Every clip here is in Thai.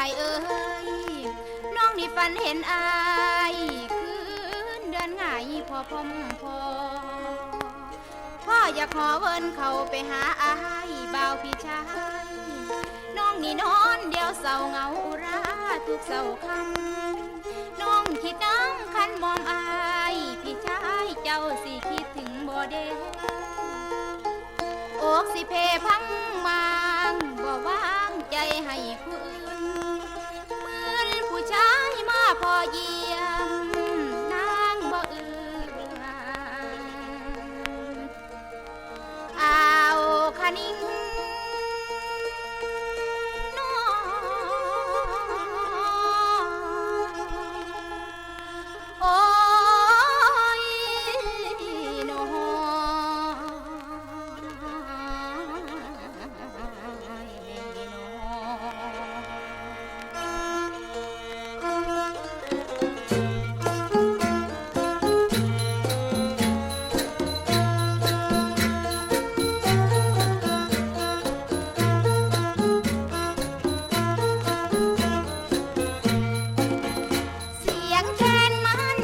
ายเอ้ยน้องนี่ฝันเห็นอายคืนเดือนง่ายพอพอมพอพ่ออยากขอเวินเขาไปหาอายบ่าวพี่ชายน้องนี่นอนเดียวเศร้าเหงาอุราทุกเศร้าคำน้องคิดน้ำคันมอมอายพี่ชายเจ้าสิคิดถึงบ่เดอกสิเพพังมางบ่วางใจให้ผู้อื่น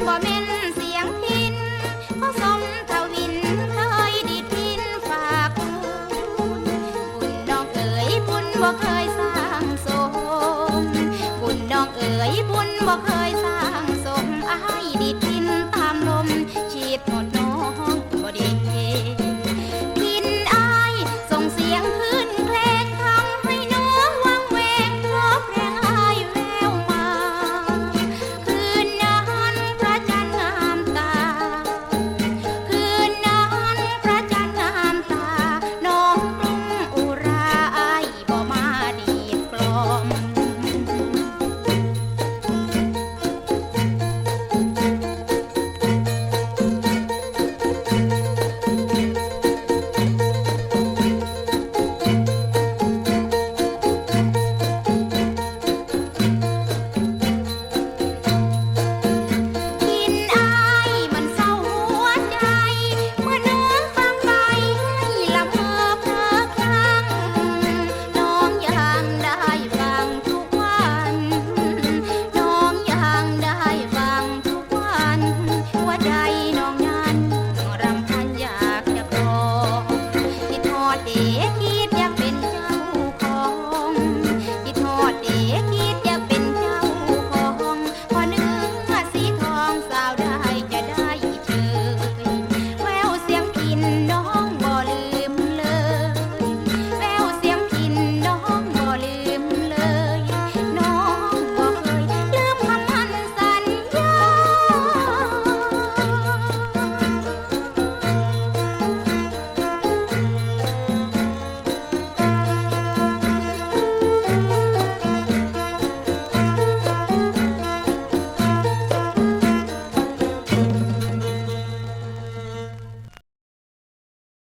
บ่แม่นเสียงพินเพราสมทวินเคยดีดพินฝากคุณบุญน้องเอ๋ยบุญบ่เคย